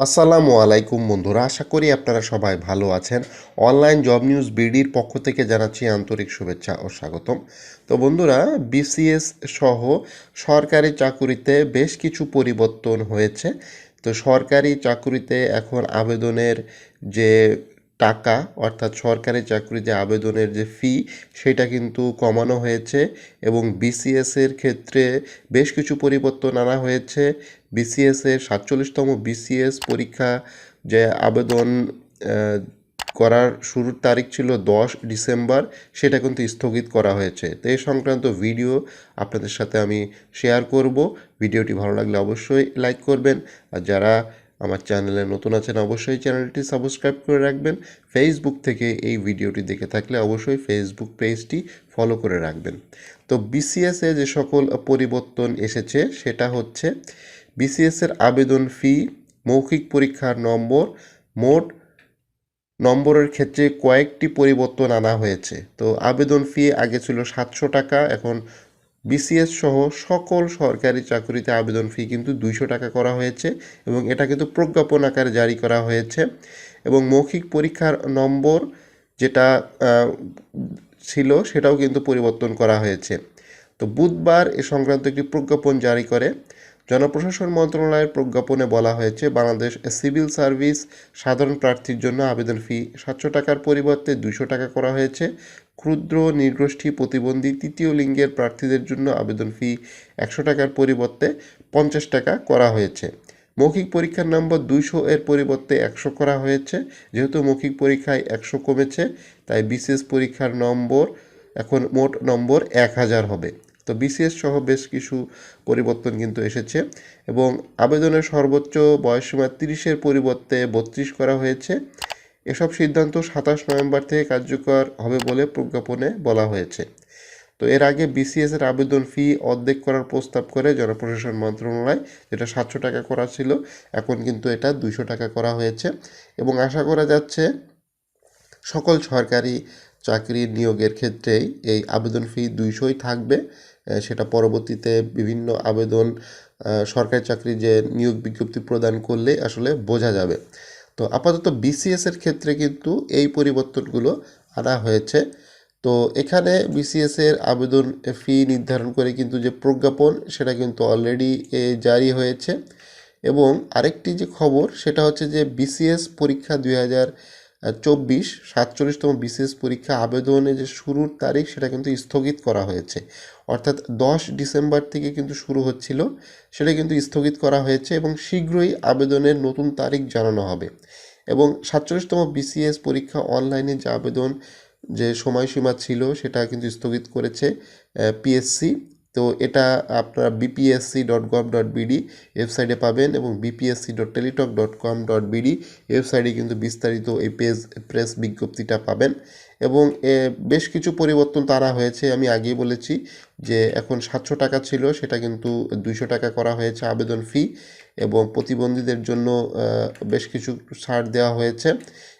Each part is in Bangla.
আসসালামু আলাইকুম বন্ধুরা, আশা করি আপনারা সবাই ভালো আছেন। অনলাইন জব নিউজ বিডির পক্ষ থেকে জানাচ্ছি আন্তরিক শুভেচ্ছা ও স্বাগতম। তো বন্ধুরা, বিসিএস সহ সরকারি চাকুরিতে বেশ কিছু পরিবর্তন হয়েছে। তো সরকারি চাকুরিতে এখন আবেদনের যে টাকা, অর্থাৎ সরকারি চাকরিতে আবেদনের যে ফি সেটা কিন্তু কমানো হয়েছে এবং বিসিএস এর ক্ষেত্রে বেশ কিছু পরিবর্তন আনা হয়েছে। বিসিএস এর সাতচল্লিশতম বিসিএস পরীক্ষা যে আবেদন করার শুরুর তারিখ ছিল দশ ডিসেম্বর, সেটা কিন্তু স্থগিত করা হয়েছে। তো এই সংক্রান্ত ভিডিও আপনাদের সাথে আমি শেয়ার করব। ভিডিওটি ভালো লাগলে অবশ্যই লাইক করবেন। আর যারা আমার চ্যানেলে নতুন আছেন অবশ্যই চ্যানেলটি সাবস্ক্রাইব করে রাখবেন। ফেসবুক থেকে এই ভিডিওটি দেখে থাকলে অবশ্যই ফেসবুক পেজটি ফলো করে রাখবেন। তো বিসিএস যে সকল পরিবর্তন এসেছে, সেটা হচ্ছে বিসিএসের আবেদন ফি মৌখিক পরীক্ষার নম্বর, মোট নম্বরের ক্ষেত্রে কয়েকটি পরিবর্তন আনা হয়েছে। তো আবেদন ফি আগে ছিল সাতশো টাকা, এখন বিসিএস সহ সকল সরকারি চাকরিতে আবেদন ফি কিন্তু দুইশো টাকা করা হয়েছে এবং এটা কিন্তু প্রজ্ঞাপন আকারে জারি করা হয়েছে এবং মৌখিক পরীক্ষার নম্বর যেটা ছিল সেটাও কিন্তু পরিবর্তন করা হয়েছে। তো বুধবার এ সংক্রান্ত একটি প্রজ্ঞাপন জারি করে জনপ্রশাসন মন্ত্রণালয়ের প্রজ্ঞাপনে বলা হয়েছে, বাংলাদেশ সিভিল সার্ভিস সাধারণ প্রার্থীর জন্য আবেদন ফি সাতশো টাকার পরিবর্তে দুশো টাকা করা হয়েছে। ক্ষুদ্র, নির্গোষ্ঠী, প্রতিবন্ধী তৃতীয় লিঙ্গের প্রার্থীদের জন্য আবেদন ফি একশো টাকার পরিবর্তে পঞ্চাশ টাকা করা হয়েছে। মৌখিক পরীক্ষার নম্বর দুইশো এর পরিবর্তে একশো করা হয়েছে। যেহেতু মৌখিক পরীক্ষায় একশো কমেছে, তাই বিশেষ পরীক্ষার নম্বর এখন মোট নম্বর এক হাজার হবে। তো বিসিএস সহ বেশ কিছু পরিবর্তন কিন্তু এসেছে এবং আবেদনের সর্বোচ্চ বয়সসীমা তিরিশের পরিবর্তে বত্রিশ করা হয়েছে। এসব সিদ্ধান্ত সাতাশ নভেম্বর থেকে কার্যকর হবে বলে প্রজ্ঞাপনে বলা হয়েছে। তো এর আগে বিসিএস এর আবেদন ফি অর্ধেক করার প্রস্তাব করে জনপ্রশাসন মন্ত্রণালয় যেটা সাতশো টাকা করা ছিল, এখন কিন্তু এটা দুইশো টাকা করা হয়েছে এবং আশা করা যাচ্ছে সকল সরকারি চাকরি নিয়োগের ক্ষেত্রেই এই আবেদন ফি দুইশোই থাকবে। সেটা পরবর্তীতে বিভিন্ন আবেদন সরকারি চাকরি যে নিয়োগ বিজ্ঞপ্তি প্রদান করলে আসলে বোঝা যাবে। তো আপাতত বিসিএস এর ক্ষেত্রে কিন্তু এই পরিবর্তনগুলো আনা হয়েছে। তো এখানে বিসিএস এর আবেদন ফি নির্ধারণ করে কিন্তু যে প্রজ্ঞাপন, সেটা কিন্তু অলরেডি জারি হয়েছে। এবং আরেকটি যে খবর, সেটা হচ্ছে যে বিসিএস পরীক্ষা দুই হাজার চব্বিশ, সাতচল্লিশতম বিসিএস পরীক্ষা আবেদনে যে শুরুর তারিখ সেটা কিন্তু স্থগিত করা হয়েছে। অর্থাৎ দশ ডিসেম্বর থেকে কিন্তু শুরু হচ্ছিল, সেটা কিন্তু স্থগিত করা হয়েছে এবং শীঘ্রই আবেদনের নতুন তারিখ জানানো হবে। এবং সাতচল্লিশতম বিসিএস পরীক্ষা অনলাইনে যে আবেদন যে সময়সীমা ছিল সেটা কিন্তু স্থগিত করেছে পিএসসি। তো এটা আপনারা BPSC dot gov dot BD ওয়েবসাইটে পাবেন এবং BPSC dot Teletalk dot com dot BD ওয়েবসাইটে কিন্তু বিস্তারিত এই পেজ প্রেস বিজ্ঞপ্তিটা পাবেন। এবং এ, বেশ কিছু পরিবর্তন তারা হয়েছে আমি আগেই বলেছি যে এখন সাতশো টাকা ছিল সেটা কিন্তু দুইশো টাকা করা হয়েছে আবেদন ফি এবং প্রতিবন্ধীদের জন্য বেশ কিছু ছাড় দেওয়া হয়েছে।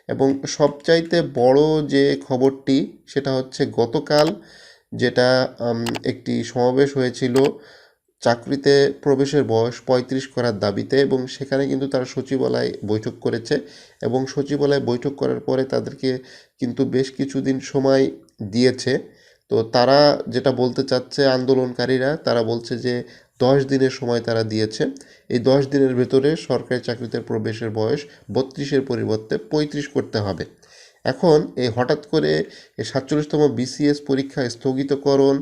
এবং সবচাইতে বড় যে খবরটি সেটা হচ্ছে গতকাল যেটা একটি সমাবেশ হয়েছিল চাকরিতে প্রবেশের বয়স পঁয়ত্রিশ করার দাবিতে এবং সেখানে কিন্তু তারা সচিবালয় বৈঠক করেছে এবং সচিবালয় বৈঠক করার পরে তাদেরকে কিন্তু বেশ কিছুদিন সময় দিয়েছে। তো তারা যেটা বলতে চাচ্ছে আন্দোলনকারীরা, তারা বলছে যে দশ দিনের সময় তারা দিয়েছে। এই দশ দিনের ভেতরে সরকারি চাকরিতে প্রবেশের বয়স বত্রিশের পরিবর্তে পঁয়ত্রিশ করতে হবে। এখন এই হঠাৎ করে সাতচল্লিশতম বিসিএস পরীক্ষা স্থগিতকরণ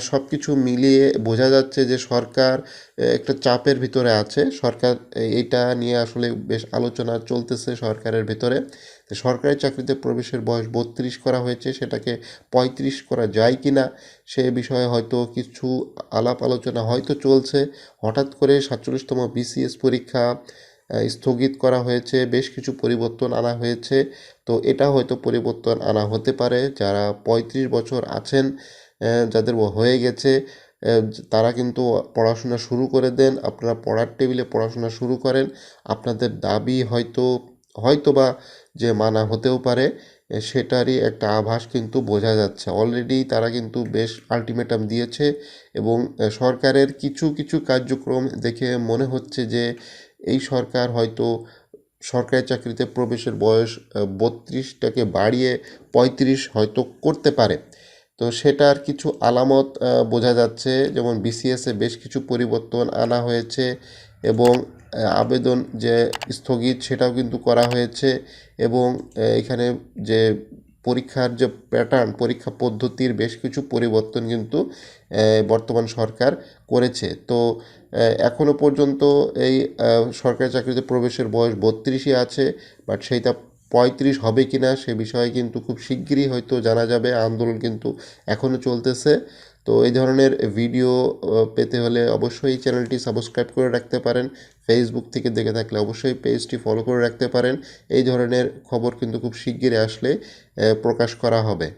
সব কিছু মিলিয়ে বোঝা যাচ্ছে যে সরকার একটা চাপের ভিতরে আছে। সরকার, এ- এইটা নিয়ে আসলে বেশ আলোচনা চলতেছে সরকারের ভেতরে। সরকারি চাকরিতে প্রবেশের বয়স বত্রিশ করা হয়েছে, সেটাকে পঁয়ত্রিশ করা যায় কি না সে বিষয়ে হয়তো কিছু আলাপ আলোচনা হয়তো চলছে। হঠাৎ করে সাতচল্লিশতম বিসিএস পরীক্ষা স্থগিত করা হয়েছে, বেশ কিছু পরিবর্তন আনা হয়েছে। তো এটা হয়তো পরিবর্তন আনা হতে পারে। যারা পঁয়ত্রিশ বছর আছেন যাদের হয়ে গেছে তারা কিন্তু পড়াশোনা শুরু করে দেন। আপনারা পড়ার টেবিলে পড়াশোনা শুরু করেন। আপনাদের দাবি হয়তো হয়তো বা যে মানা হতেও পারে সেটারই একটা আভাস কিন্তু বোঝা যাচ্ছে। অলরেডি তারা কিন্তু বেশ আলটিমেটাম দিয়েছে এবং সরকারের কিছু কিছু কার্যক্রম দেখে মনে হচ্ছে যে এই সরকার হয়তো সরকারি চাকরিতে প্রবেশের বয়স বত্রিশটাকে বাড়িয়ে পঁয়ত্রিশ হয়তো করতে পারে। তো সেটার কিছু আলামত বোঝা যাচ্ছে। যেমন বিসিএসে বেশ কিছু পরিবর্তন আনা হয়েছে এবং আবেদন যে স্থগিত সেটাও কিন্তু করা হয়েছে এবং এখানে যে পরীক্ষার যে প্যাটার্ন পরীক্ষা পদ্ধতির বেশ কিছু পরিবর্তন কিন্তু বর্তমান সরকার করেছে। তো এখনও এখনও পর্যন্ত এই সরকারি চাকরিতে প্রবেশের বয়স বত্রিশই আছে বাট সেইটা পঁয়ত্রিশ হবে কি না সে বিষয়ে কিন্তু খুব শিগগিরই হয়তো জানা যাবে। আন্দোলন কিন্তু এখনও চলতেছে। তো এই ধরনের ভিডিও পেতে হলে অবশ্যই চ্যানেলটি সাবস্ক্রাইব করে রাখতে পারেন। ফেসবুক থেকে দেখে থাকলে অবশ্যই পেজটি ফলো করে রাখতে পারেন। এই ধরনের খবর কিন্তু খুব শিগগিরই আসলে প্রকাশ করা হবে।